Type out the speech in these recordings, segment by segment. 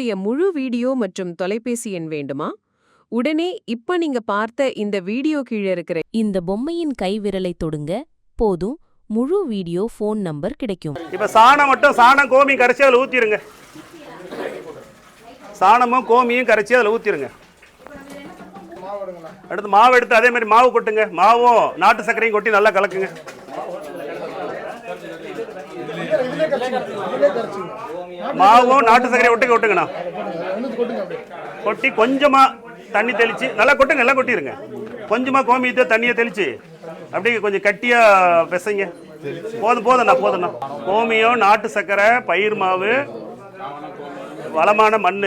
இதனுடைய முழு வீடியோ மற்றும் தொலைபேசி எண் வேண்டுமா? உடனே இப்ப நீங்க பார்த்த இந்த வீடியோ கீழே இருக்கிற இந்த பொம்மையின் கைவிரலை தொடுங்க. போதும். முழு வீடியோ ஃபோன் நம்பர் கிடைக்கும். இப்ப சாணம் மட்டும் சாணம் கோமி கரைச்சி அதில் ஊத்திருங்க. சாணமும் கோமியும் கரைச்சி அதில் ஊத்திருங்க. அடுத்து மாவு எடுத்து அதே மாதிரி மாவு கொட்டுங்க. மாவும் நாட்டு சர்க்கரையும் கொட்டி நல்லா கலக்குங்க. மாவும் நாட்டு சர்க்கரையும் ஒட்டுங்க ஒட்டுங்கண்ணா. கொட்டி கொஞ்சமா தண்ணி தெளிச்சு நல்லா கொட்டுங்க நல்லா கொட்டிருங்க. கொஞ்சமா கோமியத்தை தண்ணியை தெளிச்சு அப்படியே கொஞ்சம் கட்டியா பிசைங்க. போதும் போதும்ண்ணா போதும்ண்ணா. கோமியம் நாட்டு சர்க்கரை பயிர் மாவு வளமான மண்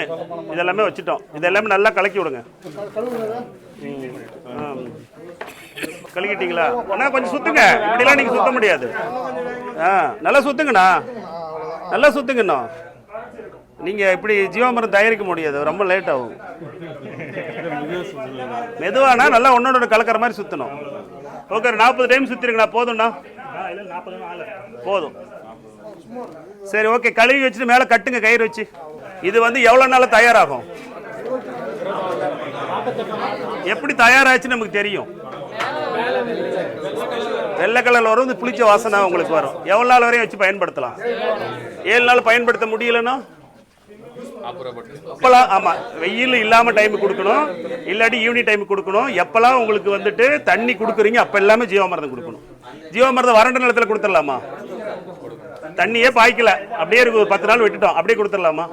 இதெல்லாமே வச்சுட்டோம். இதெல்லாமே நல்லா கலக்கி விடுங்க. கழுகிட்டீங்களா அண்ணா கொஞ்சம் சுத்துங்க. இப்படிலாம் நீங்க சுத்த முடியாது. ஆ நல்லா சுத்துங்கண்ணா. நல்லா சுத்துங்கண்ணா. நீங்கள் இப்படி ஜீவாமரம் தயாரிக்க முடியாது. ரொம்ப லேட் ஆகும். மெதுவானா நல்லா ஒன்னோட கலக்கிற மாதிரி சுத்தணும். ஓகே நாற்பது டைம் சுத்திருங்கண்ணா. போதும்ண்ணா? போதும். சரி ஓகே கழுவி வச்சுட்டு மேலே கட்டுங்க. கயிறு வச்சு. இது வந்து எவ்வளோ நாள் தயாராகும்? எப்படி தயாராச்சுன்னு நமக்கு தெரியும். வெள்ளை கலரில் வரும் இந்த புளிச்ச வாசனை உங்களுக்கு வரும். எவ்வளோ நாள் வரையும் வச்சு பயன்படுத்தலாம்? ஏழு நாள் பயன்படுத்த முடியலன்னா? அப்பெல்லாம் ஆமாம் வெயில் இல்லாமல் டைம் கொடுக்கணும். இல்லாட்டி ஈவினிங் டைம் கொடுக்கணும். எப்போல்லாம் உங்களுக்கு வந்துட்டு தண்ணி கொடுக்குறீங்க அப்போ எல்லாமே ஜீவாமிர்தம் கொடுக்கணும். ஜீவாமிர்தம் வறண்ட நிலத்தில் கொடுத்துடலாமா? தண்ணியே பாய்க்கல. அப்படியே இருக்கு பத்து நாள் விட்டுட்டோம். அப்படியே கொடுத்துடலாமா?